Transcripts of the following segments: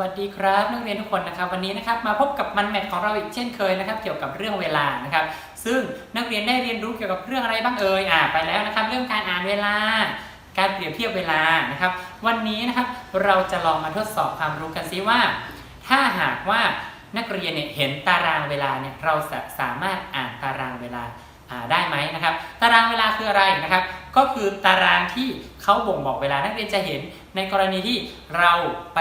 วัสดีครับนักเรียนทุกคนนะครับวันนี้นะครับมาพบกับมันแมทของเราอีกเช่นเคยนะครับ เกี่ยวกับเรื่องเวลานะครับ ซึ่งนักเรียนได้เรียนรู้เกี่ยวกับเรื่องอะไรบ้างเอ่ยอ่าไปแล้วนะครับ เรื่องการอ่านเวลา การเปรียบเทียบเวลานะครับ วันนี้นะครับเราจะลองมาทดสอบความรู้กันซิว่า ถ้าหากว่านักเรียนเนี่ยเห็นตารางเวลาเนี่ยเราจะสามารถอ่านตารางเวลาอ่าได้ไหมนะครับ ตารางเวลาคืออะไรนะครับ ก็คือตารางที่ เขาบ่งบอกเวลานักเรียนจะเห็นในกรณีที่เราไป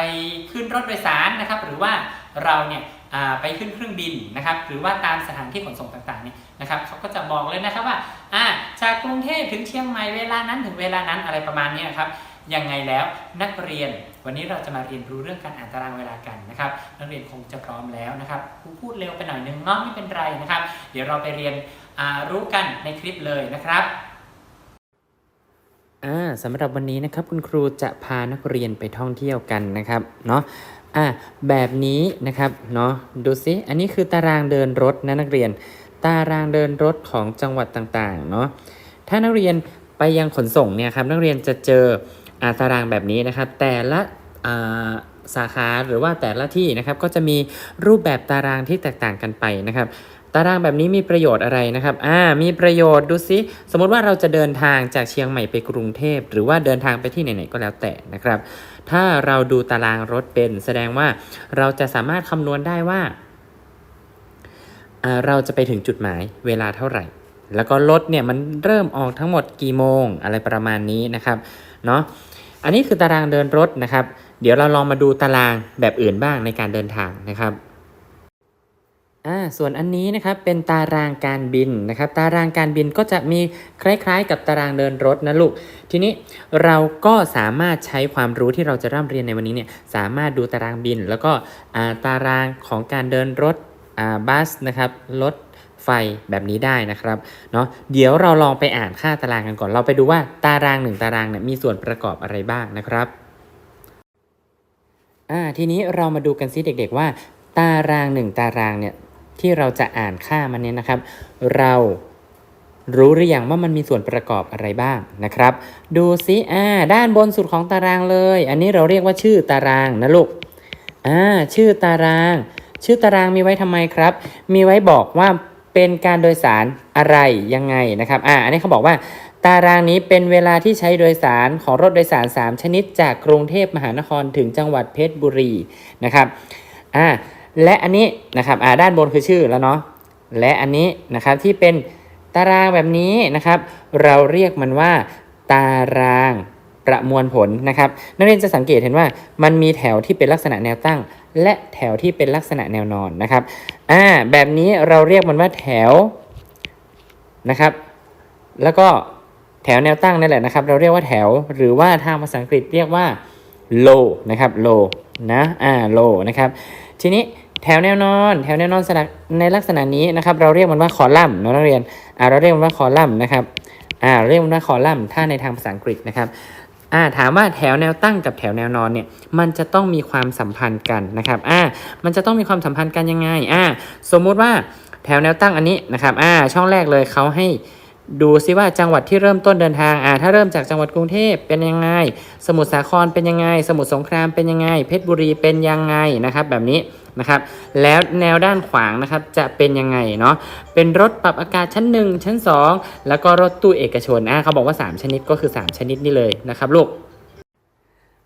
ขึ้นรถโดยสารนะครับ หรือว่าเราเนี่ยไปขึ้นเครื่องบินนะครับ หรือว่าตามสถานที่ขนส่งต่างๆเนี่ยนะครับเขาก็จะบอกเลยนะครับว่าจากกรุงเทพถึงเชียงใหม่เวลานั้นถึงเวลานั้นอะไรประมาณนี้นะครับยังไงแล้วนักเรียนวันนี้เราจะมาเรียนรู้เรื่องการอ่านตารางเวลากันนะครับ นักเรียนคงจะพร้อมแล้วนะครับครูพูดเร็วไปหน่อยนึงเนาะไม่เป็นไรนะครับ เดี๋ยวเราไปเรียนรู้กันในคลิปเลยนะครับ อ่าสำหรับวันนี้นะครับคุณครูจะพานักเรียนไปท่องเที่ยวกันนะครับเนาะอ่าแบบนี้นะครับเนาะดูซิอันนี้คือตารางเดินรถนะนักเรียน ตารางเดินรถของจังหวัดต่างๆเนาะถ้านักเรียนไปยังขนส่งเนี่ยครับนักเรียนจะเจออาตารางแบบนี้นะครับ แต่ละอ่าสาขาหรือว่าแต่ละที่นะครับก็จะมีรูปแบบตารางที่แตกต่างกันไปนะครับ ตารางแบบนี้มีประโยชน์อะไรนะครับ อ่า มีประโยชน์ดูซิ สมมติว่าเราจะเดินทางจากเชียงใหม่ไปกรุงเทพ หรือว่าเดินทางไปที่ไหนๆก็แล้วแต่นะครับ ถ้าเราดูตารางรถเป็น แสดงว่าเราจะสามารถคำนวณได้ว่าอ่าเราจะไปถึงจุดหมายเวลาเท่าไหร่ แล้วก็รถเนี่ยมันเริ่มออกทั้งหมดกี่โมงอะไรประมาณนี้นะครับ เนาะอันนี้คือตารางเดินรถนะครับ เดี๋ยวเราลองมาดูตารางแบบอื่นบ้างในการเดินทางนะครับ อ่าส่วนอันนี้นะครับเป็นตารางการบินนะครับ ตารางการบินก็จะมีคล้ายๆ กับตารางเดินรถนะลูก ทีนี้เราก็สามารถใช้ความรู้ที่เราจะร่ำเรียนในวันนี้เนี่ยสามารถดูตารางบิน แล้วก็ตารางของการเดินรถอ่าบัสนะครับรถไฟแบบนี้ได้นะครับเนาะเดี๋ยวเราลองไปอ่านค่าตารางกันก่อน เราไปดูว่าตารางหนึ่งตารางเนี่ยมีส่วนประกอบอะไรบ้างนะครับอ่าทีนี้เรามาดูกันซิเด็ก ๆ ว่า ตารางหนึ่งตารางเนี่ย ที่เราจะอ่านค่ามันเนี่ยนะครับ เรารู้หรือยังว่ามันมีส่วนประกอบอะไรบ้างนะครับ ดูซิอ่าด้านบนสุดของตารางเลย อันนี้เราเรียกว่าชื่อตารางนะลูกอ่าชื่อตาราง ชื่อตารางมีไว้ทำไมครับ มีไว้บอกว่าเป็นการโดยสารอะไรยังไงนะครับอ่าอันนี้เขาบอกว่า ตารางนี้เป็นเวลาที่ใช้โดยสารของรถโดยสาร 3 ชนิดจากกรุงเทพมหานครถึงจังหวัดเพชรบุรีนะครับอ่า และอันนี้นะครับอ่าด้านบนคือชื่อแล้วเนาะและอันนี้นะครับที่เป็นตารางแบบนี้นะครับ เราเรียกมันว่า ตารางประมวลผลนะครับ นักเรียนจะสังเกตเห็นว่ามันมีแถวที่เป็นลักษณะแนวตั้ง และแถวที่เป็นลักษณะแนวนอนนะครับอ่าแบบนี้เราเรียกมันว่าแถวนะครับ แล้วก็แถวแนวตั้งนั่นแหละนะครับ เราเรียกว่าแถวหรือว่าทางภาษาอังกฤษเรียกว่า low นะครับ low นะอ่า low นะครับ ทีนี้ แถวแนวนอน แถวแนวนอนในลักษณะนี้นะครับ เราเรียกมันว่าคอลัมน์นอะนักเรียนอ่าเราเรียกมันว่าคอลัมน์นะครับอ่าเราเรียกมันว่าคอลัมน์ถ้าในทางภาษาอังกฤษนะครับอ่าถามว่าแถวแนวตั้งกับแถวแนวนอนเนี่ยมันจะต้องมีความสัมพันธ์กันนะครับอ่ามันจะต้องมีความสัมพันธ์กันยังไงอ่าสมมุติว่าแถวแนวตั้งอันนี้นะครับอ่าช่องแรกเลยเขาให้ ดูซิว่าจังหวัดที่เริ่มต้นเดินทางอ่าถ้าเริ่มจากจังหวัดกรุงเทพเป็นยังไง สมุทรสาครเป็นยังไง สมุทรสงครามเป็นยังไง เพชรบุรีเป็นยังไงนะครับแบบนี้นะครับแล้วแนวด้านขวางนะครับจะเป็นยังไงเนาะเป็นรถปรับอากาศชั้น 1 ชั้น 2 แล้วก็รถตู้เอกชนอ่าเขาบอกว่า 3 ชนิดก็คือ 3 ชนิดนี่เลยนะครับลูก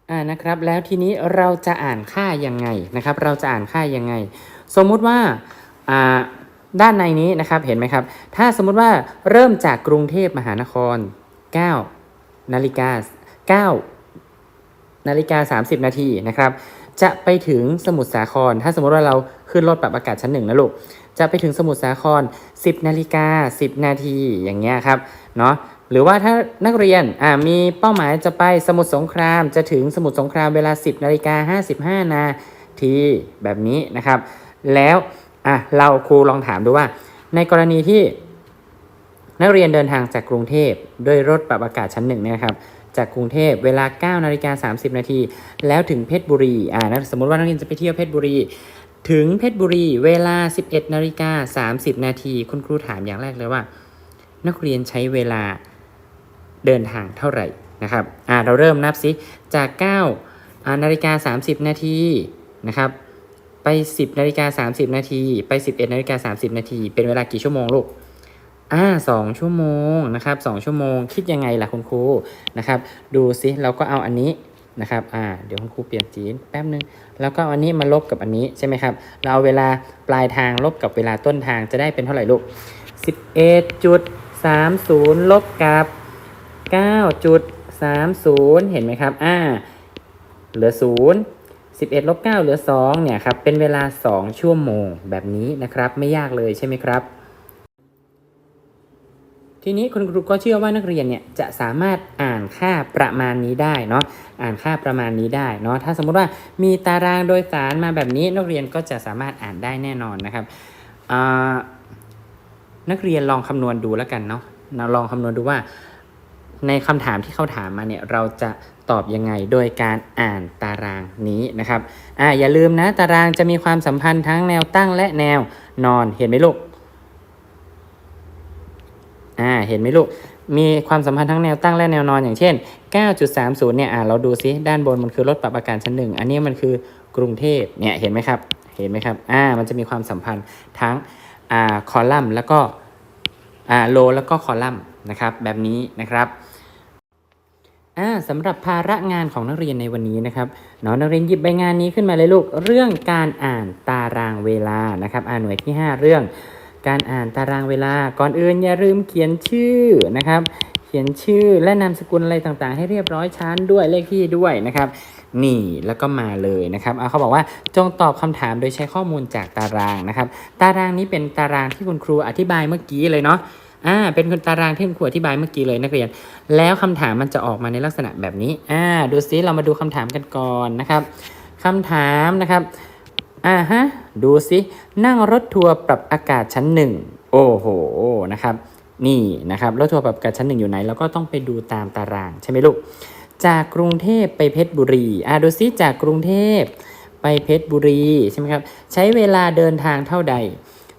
อ่านะครับแล้วทีนี้เราจะอ่านค่ายังไงนะครับเราจะอ่านค่ายังไง สมมุติว่าอ่า ด้านในนี้นะครับเห็นไหมครับ ถ้าสมมุติว่าเริ่มจากกรุงเทพมหานคร 9 นาฬิกา 9 นาฬิกา 30 นาทีนะครับ จะไปถึงสมุทรสาคร ถ้าสมมติว่าเราขึ้นรถปรับอากาศชั้นหนึ่งนะลูก จะไปถึงสมุทรสาคร 10 นาฬิกา 10 นาทีอย่างเงี้ยครับเนาะหรือว่าถ้านักเรียนอ่ามีเป้าหมายจะไปสมุทรสงคราม จะถึงสมุทรสงครามเวลา 10 นาฬิกา 55 นาทีแบบนี้นะครับ แล้ว อะเราครูลองถามดูว่า ในกรณีที่ นักเรียนเดินทางจากกรุงเทพด้วยรถปรับอากาศชั้นหนึ่งนะครับจากกรุงเทพเวลา9นาฬิกา30 นาที แล้วถึงเพชรบุรีอ่านะสมมติว่านักเรียนจะไปเที่ยวเพชรบุรี ถึงเพชรบุรี เวลา 11นาฬิกา30 นาที คุณครูถามอย่างแรกเลยว่า นักเรียนใช้เวลาเดินทางเท่าไหร่นะครับอ่าเราเริ่มนับสิจาก9อ่านาฬิกา30 นาทีนะครับ ไป 10นาฬิกา30 นาที ไป 11นาฬิกา30 นาที เป็นเวลากี่ชั่วโมงลูกอ่าสองชั่วโมงนะครับสองชั่วโมงคิดยังไงล่ะคุณครูนะครับ ดูสิเราก็เอาอันนี้นะครับอ่าเดี๋ยวคุณครูเปลี่ยนสีแป๊บนึง แล้วก็อาอันนี้มาลบกับอันนี้ใช่ไหมครับ เราเอาเวลาปลายทางลบกับเวลาต้นทางจะได้เป็นเท่าไหร่ลูก 11.30 ลบกับ 9.30 เห็นไหมครับอ่าเหลือ 0 11ลบ9เหลือ2เนี่ยครับเป็นเวลา 2 ชั่วโมงแบบนี้นะครับไม่ยากเลยใช่ไหมครับ ทีนี้คุณครูก็เชื่อว่านักเรียนเนี่ยจะสามารถอ่านค่าประมาณนี้ได้เนาะอ่านค่าประมาณนี้ได้เนาะถ้าสมมุติว่ามีตารางโดยสารมาแบบนี้นักเรียนก็จะสามารถอ่านได้แน่นอนนะครับนักเรียนลองคำนวณดูแล้วกันเนาะเราลองคำนวณดูว่าในคำถามที่เขาถามมาเนี่ยเราจะ ตอบยังไง โดยการอ่านตารางนี้นะครับอ่าอย่าลืมนะตารางจะมีความสัมพันธ์ทั้งแนวตั้งและแนวนอนเห็นไหมลูกอ่าเห็นไหมลูกมีความสัมพันธ์ทั้งแนวตั้งและแนวนอนอย่างเช่น 9.30 เนี่ยอ่าเราดูซิด้านบนมันคือรถปรับอากาศชั้นหนึ่งอันนี้มันคือกรุงเทพเนี่ยเห็นไหมครับเห็นไหมครับอ่ามันจะมีความสัมพันธ์ทั้งอ่าคอลัมน์แล้วก็อ่าโลแล้วก็คอลัมน์นะครับแบบนี้นะครับ อ่าสำหรับภาระงานของนักเรียนในวันนี้นะครับเนาะนักเรียนหยิบใบงานนี้ขึ้นมาเลยลูก เรื่องการอ่านตารางเวลานะครับอ่านหน่วยที่ 5 เรื่อง การอ่านตารางเวลา ก่อนอื่นอย่าลืมเขียนชื่อนะครับ เขียนชื่อและนามสกุลอะไรต่างๆ ให้เรียบร้อยชั้นด้วยเลขที่ด้วยนะครับนี่แล้วก็มาเลยนะครับเอาเขาบอกว่าจงตอบคำถามโดยใช้ข้อมูลจากตารางนะครับ ตารางนี้เป็นตารางที่คุณครูอธิบายเมื่อกี้เลยเนาะ อ่าเป็นตารางที่คุณครูอธิบายเมื่อกี้เลยนักเรียน แล้วคำถามมันจะออกมาในลักษณะแบบนี้อ่าดูซิเรามาดูคำถามกันก่อนนะครับคำถามนะครับอ่าฮะดูซินั่งรถทัวร์ปรับอากาศชั้นหนึ่งโอ้โหนะครับ นี่นะครับรถทัวร์ปรับอากาศชั้นหนึ่งอยู่ไหนเราก็ต้องไปดูตามตารางใช่ไหมลูกจากกรุงเทพไปเพชรบุรีอ่าดูซิจากกรุงเทพไปเพชรบุรีใช่ไหมครับใช้เวลาเดินทางเท่าใด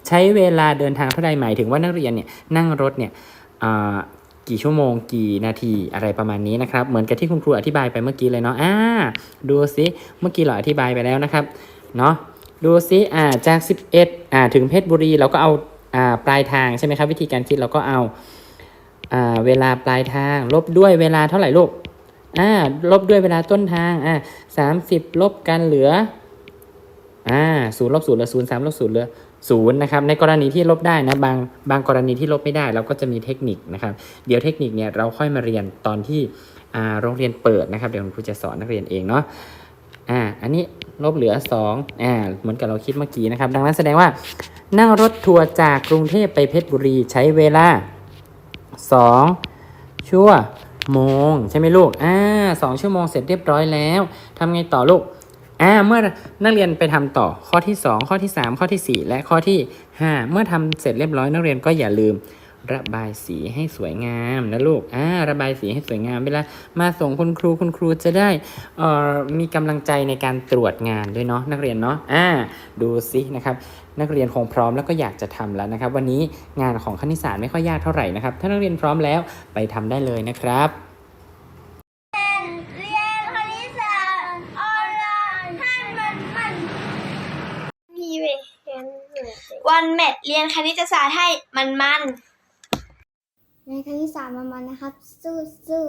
ใช้เวลาเดินทางเท่าใดหมายถึงว่านักเรียนเนี่ยนั่งรถเนี่ยกี่ชั่วโมงกี่นาทีอะไรประมาณนี้นะครับ เหมือนกับที่คุณครูอธิบายไปเมื่อกี้เลยเนาะอ่าดูซิเมื่อกี้เราอธิบายไปแล้วนะครับเนาะดูซิอ่าจาก 11อ่าถึงเพชรบุรีเราก็เอาอ่าปลายทางใช่ไหมครับ วิธีการคิดเราก็เอาอ่าเวลาปลายทาง ลบด้วยเวลาเท่าไหร่ลูกอ่าลบด้วยเวลาต้นทางอ่าสามสิบลบกันเหลืออ่าศูนย์ลบศูนย์เหลือศูนย์สามลบศูนย์เหลือ ศูนย์นะครับในกรณีที่ลบได้นะบางบางกรณีที่ลบไม่ได้ เราก็จะมีเทคนิคนะครับ เดี๋ยวเทคนิคเนี่ยเราค่อยมาเรียนตอนที่โรงเรียนเปิดนะครับ เดี๋ยวคุณครูจะสอนนักเรียนเองเนาะอ่าอันนี้ลบเหลือ2อ่าเหมือนกับเราคิดเมื่อกี้นะครับ ดังนั้นแสดงว่านั่งรถทัวร์จากกรุงเทพไปเพชรบุรีใช้เวลา 2 ชั่วโมง ใช่ไหมลูกอ่าสองชั่วโมงเสร็จเรียบร้อยแล้วทำไงต่อลูก อ่าเมื่อนักเรียนไปทำต่อข้อที่ 2 ข้อที่ 3 ข้อทีสี่4 และข้อที่ 5 เมื่อทำเสร็จเรียบร้อยนักเรียนก็อย่าลืม ระบายสีให้สวยงามนะลูกอ่าระบายสีให้สวยงามเวลามาส่งคุณครูคุณครูจะได้เอ่อมีกำลังใจในการตรวจงานด้วยเนาะนักเรียนเนาะอ่าดูสินะครับนักเรียนคงพร้อมแล้วก็อยากจะทำแล้วนะครับ วันนี้งานของคณิตศาสตร์ไม่ค่อยยากเท่าไหร่นะครับถ้านักเรียนพร้อมแล้วไปทำได้เลยนะครับ เรียนคณิตศาสตร์ออนไลน์ให้มันมันมีเว้ย วันแมทเรียนคณิตศาสตร์ให้มันมันในคณิตศาสตร์มันมันนะครับ สู้สู้